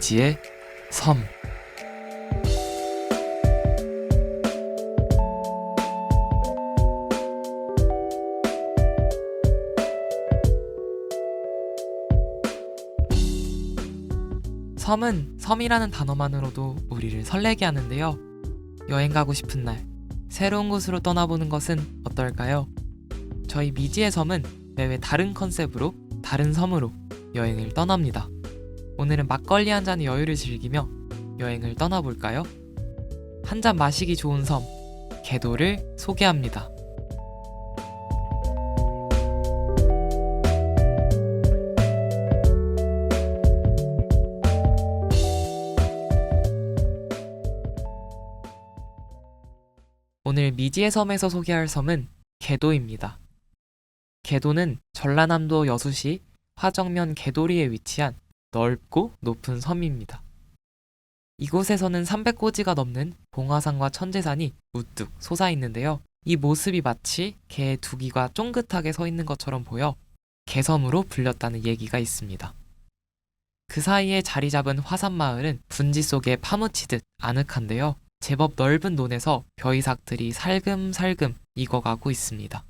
미지의 섬 섬은 섬이라는 단어만으로도 우리를 설레게 하는데요. 여행 가고 싶은 날, 새로운 곳으로 떠나보는 것은 어떨까요? 저희 미지의 섬은 매회 다른 컨셉으로 다른 섬으로 여행을 떠납니다. 오늘은 막걸리 한 잔의 여유를 즐기며 여행을 떠나볼까요? 한 잔 마시기 좋은 섬, 개도를 소개합니다. 오늘 미지의 섬에서 소개할 섬은 개도입니다. 개도는 전라남도 여수시 화정면 개도리에 위치한 넓고 높은 섬입니다. 이곳에서는 300고지가 넘는 봉화산과 천재산이 우뚝 솟아 있는데요. 이 모습이 마치 개의 두 귀가 쫑긋하게 서 있는 것처럼 보여 개섬으로 불렸다는 얘기가 있습니다. 그 사이에 자리 잡은 화산마을은 분지 속에 파묻히듯 아늑한데요. 제법 넓은 논에서 벼이삭들이 살금살금 익어가고 있습니다.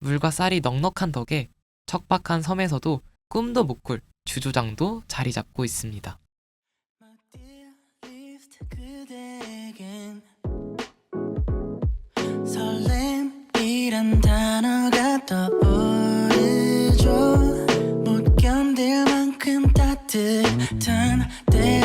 물과 쌀이 넉넉한 덕에 척박한 섬에서도 꿈도 못 꿀 주조장도 자리 잡고 있습니다. 따뜻한 때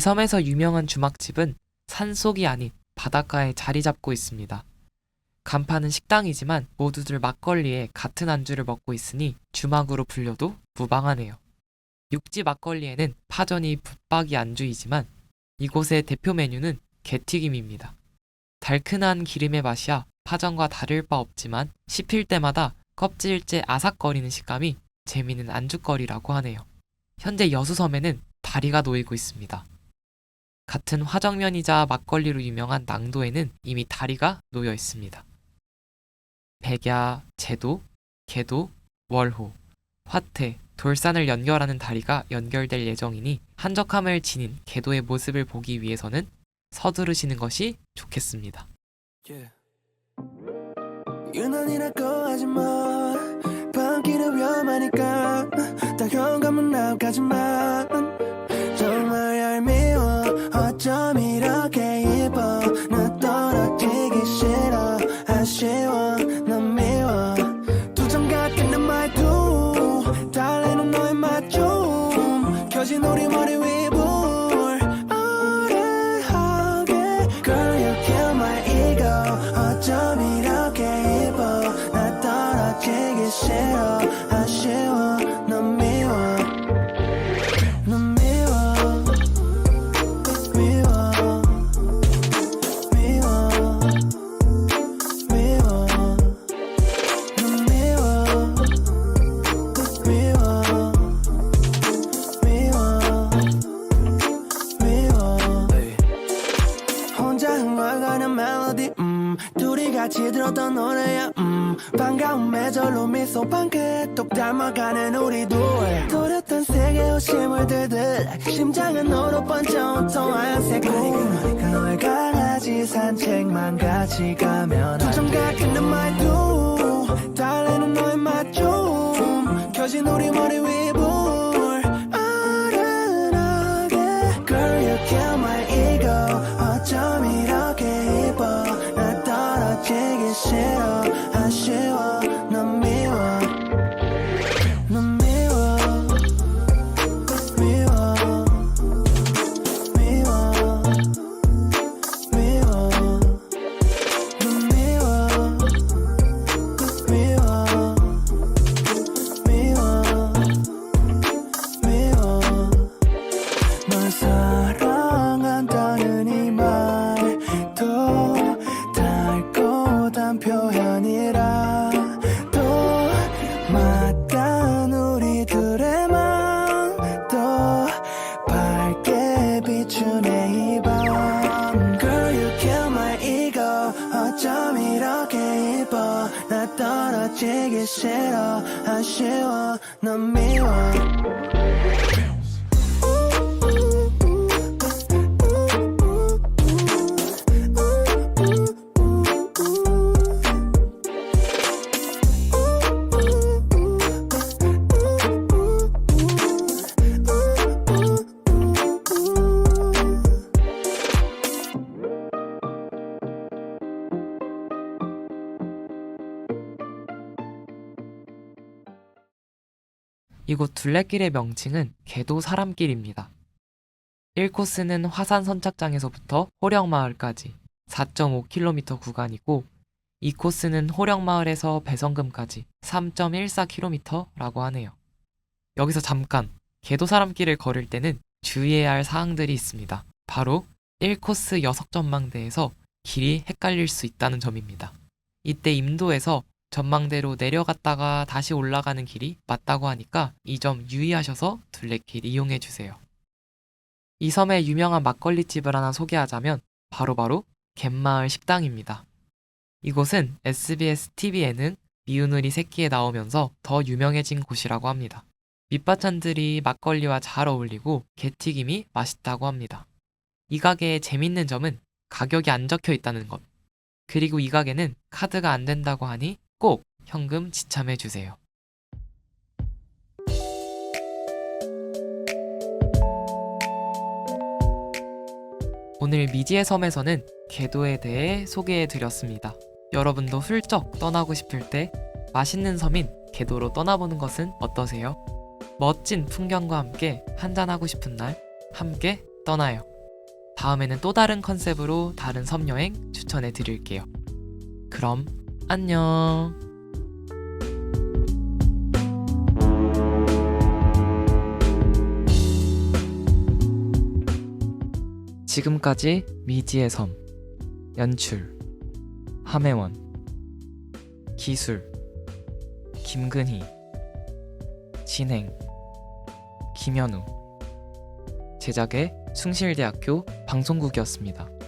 이 섬에서 유명한 주막집은 산속이 아닌 바닷가에 자리 잡고 있습니다. 간판은 식당이지만 모두들 막걸리에 같은 안주를 먹고 있으니 주막으로 불려도 무방하네요. 육지 막걸리에는 파전이 붙박이 안주이지만 이곳의 대표 메뉴는 게튀김입니다. 달큰한 기름의 맛이야 파전과 다를 바 없지만 씹힐 때마다 껍질째 아삭거리는 식감이 재미있는 안주거리라고 하네요. 현재 여수섬에는 다리가 놓이고 있습니다. 같은 화정면이자 막걸리로 유명한 낭도에는 이미 다리가 놓여 있습니다. 백야, 제도, 개도, 월호, 화태, 돌산을 연결하는 다리가 연결될 예정이니 한적함을 지닌 개도의 모습을 보기 위해서는 서두르시는 것이 좋겠습니다. 나가지만 소 반게 똑 닮아가는 우리 둘 또렷한 세계 호심을 들듯 심장은 너로 번쩍 온통 하얀색 꿈 너의 강아지 산책만 같이 가면 두점 같은 내 말도 달래는 너의 맛좀. 켜진 우리 머리 위불 표현이라 또 맞단 우리들의 맘도 밝게 비추네 이밤. Girl you kill my ego. 어쩜 이렇게 예뻐? 나 떨어지기 싫어. 아쉬워. 넌 미워 이곳 둘레길의 명칭은 개도 사람길입니다. 1코스는 화산 선착장에서부터 호령마을까지 4.5km 구간이고 2코스는 호령마을에서 배성금까지 3.14km라고 하네요. 여기서 잠깐 개도 사람길을 걸을 때는 주의해야 할 사항들이 있습니다. 바로 1코스 여석 전망대에서 길이 헷갈릴 수 있다는 점입니다. 이때 임도에서 전망대로 내려갔다가 다시 올라가는 길이 맞다고 하니까 이 점 유의하셔서 둘레길 이용해 주세요. 이 섬의 유명한 막걸리집을 하나 소개하자면 바로바로 갯마을 식당입니다. 이곳은 SBS TV 예능 미우누리 새끼에 나오면서 더 유명해진 곳이라고 합니다. 밑반찬들이 막걸리와 잘 어울리고 게튀김이 맛있다고 합니다. 이 가게의 재밌는 점은 가격이 안 적혀 있다는 것. 그리고 이 가게는 카드가 안 된다고 하니 꼭 현금 지참해 주세요. 오늘 미지의 섬에서는 개도에 대해 소개해 드렸습니다. 여러분도 훌쩍 떠나고 싶을 때 맛있는 섬인 개도로 떠나보는 것은 어떠세요? 멋진 풍경과 함께 한잔하고 싶은 날 함께 떠나요. 다음에는 또 다른 컨셉으로 다른 섬 여행 추천해 드릴게요. 그럼 안녕. 지금까지 미지의 섬 연출 함혜원 기술 김근희 진행 김현우 제작의 숭실대학교 방송국이었습니다.